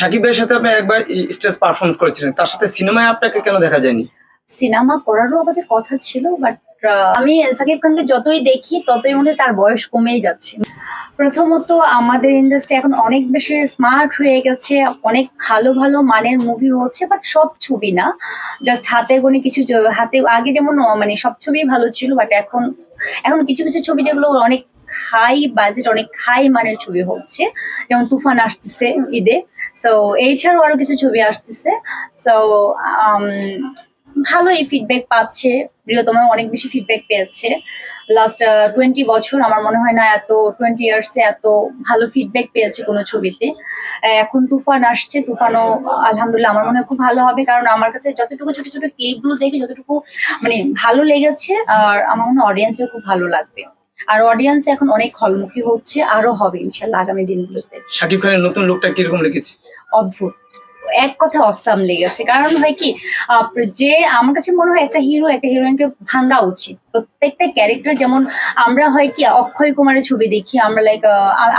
সাকিব ভাইয়ের সাথে আপনি একবার স্টেজ পারফরমেন্স করেছিলেন, তার সাথে সিনেমায় আপনাকে কেন দেখা যায়নি? সিনেমা করারও আমাদের কথা ছিল বাট আমি সাকিব খানকে যতই দেখি, ততই মনে তার বয়স কমেই যাচ্ছে। প্রথমত আমাদের ইন্ডাস্ট্রি এখন অনেক বেশি স্মার্ট হয়ে গেছে, অনেক ভালো ভালো মানের মুভি হচ্ছে বাট সব ছবি না। জাস্ট হাতে গোনে কিছু হাতে, আগে যেমন মানে সব ছবি ভালো ছিল বাট এখন এখন কিছু কিছু ছবি যেগুলো অনেক হাই বাজেট অনেক হাই মানের ছবি হচ্ছে। যেমন তুফান আসতেছে ঈদে। সো এছাড়াও আরও কিছু ছবি আসতেছে। সো ভালোই ফিডব্যাক পাচ্ছে। প্রিয়তম অনেক বেশি ফিডব্যাক পেয়েছে। লাস্ট টোয়েন্টি বছর আমার মনে হয় না এত টোয়েন্টি ইয়ার্সে এত ভালো ফিডব্যাক পেয়েছে কোনো ছবিতে। এখন তুফান আসছে, তুফানও আলহামদুলিল্লাহ আমার মনে হয় খুব ভালো হবে। কারণ আমার কাছে যতটুকু ছোট ছোট ক্লিপগুলো দেখে, যতটুকু মানে ভালো লেগেছে, আর আমার মনে হয় অডিয়েন্সের খুব ভালো লাগবে। আর অডিয়েন্স এখন অনেক হলমুখী হচ্ছে আরও হবে ইনশাল্লাহ আগামী দিনগুলোতে। সাকিব খানের নতুন লোকটা কীরকম লেগেছে? অদ্ভুত। এক কথা অসাম লেগেছে। কারণ হয় কি যে আমার কাছে মনে হয় একটা হিরো একটা হিরোইনকে ভাঙা উচিত। প্রত্যেকটা ক্যারেক্টার যেমন আমরা হয় কি, অক্ষয় কুমারের ছবি দেখি, আমরা লাইক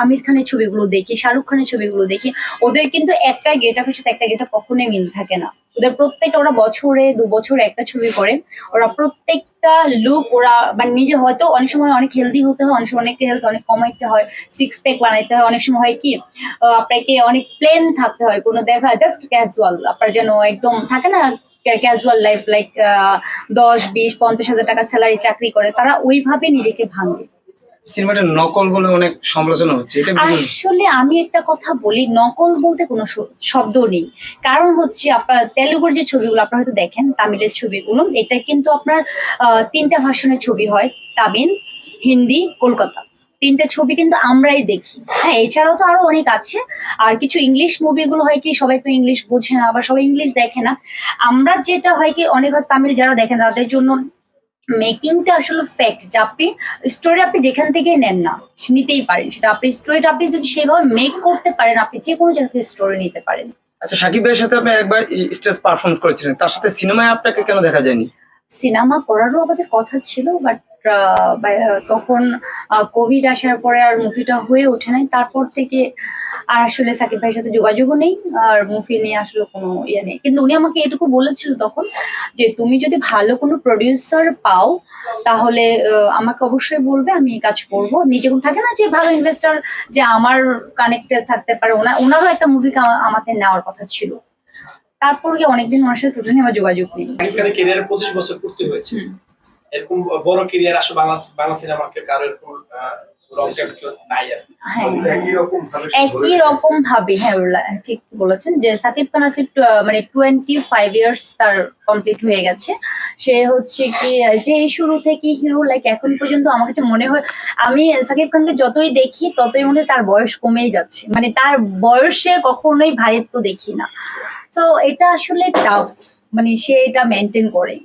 আমির খানের ছবিগুলো দেখি, শাহরুখ খানের ছবিগুলো দেখি, ওদের কিন্তু একটা গেট আপের সাথে একটা গেট আপ কখনোই মিল থাকে না। ওদের প্রত্যেকটা, ওরা বছরে দু বছরে একটা ছবি করে, ওরা প্রত্যেকটা লুক ওরা মানে নিজে হয়তো অনেক সময় অনেক হেলদি হতে হয়, অনেক সময় অনেক হেলথ অনেক কমাইতে হয় সিক্স প্যাক বানাইতে হয়, অনেক সময় হয় কি আপনাকে অনেক প্লেন থাকতে হয়, কোনো দেখা জাস্ট ক্যাজুয়াল আপনার যেন একদম থাকে না ক্যাজুয়াল লাইফ লাইক দশ বিশ পঞ্চাশ হাজার টাকা স্যালারি চাকরি করে তারা ওইভাবে নিজেকে ভাঙে। সিনেমাটা নকল বলে অনেক সমালোচনা হচ্ছে এটা আসলে আমি একটা কথা বলি নকল বলতে কোনো শব্দ নেই। কারণ হচ্ছে আপনার তেলুগুর যে ছবিগুলো আপনারা হয়তো দেখেন তামিলের ছবিগুলো এটা কিন্তু আপনার তিনটা ভাষণের ছবি হয় তামিল হিন্দি কলকাতা। তিনটা ছবি কিন্তু আমরাই দেখি। হ্যাঁ এছাড়াও তো আরও অনেক আছে। আর কিছু ইংলিশ মুভিগুলো হয় কি সবাই তো ইংলিশ বোঝে না আবার সবাই ইংলিশ দেখে না। আমরা যেটা হয় কি অনেক হয় তামিল যারা দেখেন তাদের জন্য মেকিংটা আসলে ফ্যাক্ট যে আপনি স্টোরি আপনি যেখান থেকে নেন না নিতেই পারেন। সেটা আপনি স্টোরিটা আপনি যদি সেভাবে মেক করতে পারেন আপনি যে কোনো জায়গা থেকে স্টোরি নিতে পারেন। আচ্ছা সাকিব ভাইয়ের সাথে আপনি একবার স্টেজ পারফরমেন্স করেছিলেন তার সাথে সিনেমায় আপনাকে কেন দেখা যায়নি? সিনেমা করারও আমাদের কথা ছিল বাট তখন কোভিড আসার পরে আর মুভিটা হয়ে ওঠে নাই। তারপর থেকে আর আসলে সাকিব ভাইয়ের সাথে যোগাযোগও নেই আর মুভি নিয়ে আসলে কোনো ইয়ে নেই। কিন্তু উনি আমাকে এটুকু বলেছিল তখন যে তুমি যদি ভালো কোনো প্রডিউসার পাও তাহলে আমাকে অবশ্যই বলবে আমি কাজ করব। নিজে থাকে না যে ভালো ইনভেস্টর যে আমার কানেক্টেড থাকতে পারে। ওনার ওনারও একটা মুভি আমাকে নেওয়ার কথা ছিল। তারপর গিয়ে অনেকদিন ওনার সাথে টোটালি আমার যোগাযোগ নেই। ক্যারিয়ারে পঁচিশ বছর পূর্তি হয়েছে। এরকম বড় ক্যারিয়ার আসলে বাংলা বাংলা সিনেমাকে কারও এরকম। হ্যাঁ। একই রকম ভাবে হ্যাঁ ঠিক বলেছেন যে সাকিব খান আজকে মানে টোয়েন্টি ফাইভ ইয়ার্স তার কমপ্লিট হয়ে গেছে। সে হচ্ছে কি যে শুরু থেকে হিরো লাইক এখন পর্যন্ত আমার কাছে মনে হয় আমি সাকিব খানকে যতই দেখি ততই মনে হয় তার বয়স কমেই যাচ্ছে। মানে তার বয়সে কখনোই ভাইয়ের তো দেখি না। তো এটা আসলে টাফ মানে সে এটা মেনটেন করে।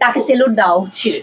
তাকে সেলুট দেওয়া উচিত